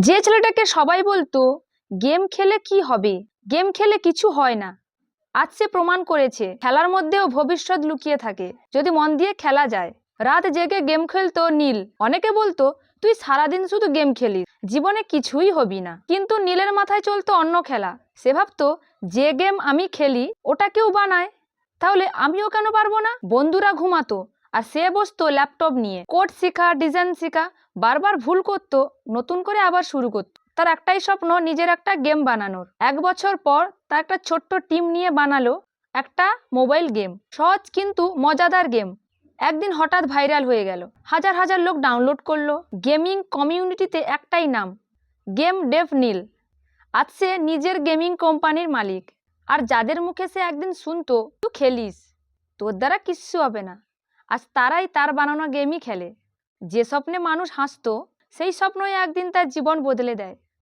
যে ছেলেটাকে সবাই বলতো, গেম খেলে কি হবে? গেম খেলে কিছু হয় না। আজ সে প্রমাণ করেছে, খেলার মধ্যেও ভবিষ্যৎ লুকিয়ে থাকে। যদি মন দিয়ে খেলা যায়। রাত জেগে গেম খেলতো নীল। অনেকে বলতো, তুই সারাদিন শুধু গেম খেলিস, জীবনে কিছুই হবি না। কিন্তু নীলের মাথায় চলতো অন্য খেলা। সে ভাবতো, যে গেম আমি খেলি, ওটা কেউ বানায়। তাহলে আমিও কেন পারব না? বন্ধুরা ঘুমাতো। আর সে বসতো ল্যাপটপ নিয়ে কোড শেখা ডিজাইন শেখা, বারবার ভুল করতো, নতুন করে আবার শুরু করতো। তার একটাই স্বপ্ন, নিজের একটা গেম বানানোর। এক বছর পর তার একটা ছোট্ট টিম নিয়ে বানালো একটা মোবাইল গেম সহজ কিন্তু মজাদার গেম একদিন হঠাৎ ভাইরাল হয়ে গেল। হাজার হাজার লোক ডাউনলোড করল। গেমিং কমিউনিটিতে একটাই নাম গেম ডেভ নীল আজ সে নিজের গেমিং কোম্পানির মালিক। আর যাদের মুখে সে একদিন শুনতো, তুই খেলিস, তোর দ্বারা কিচ্ছু হবে না। আজ তারাই তার বানানো গেমই খেলে। যে স্বপ্নে মানুষ হাসত, সেই স্বপ্নই একদিন তার জীবন বদলে দেয়।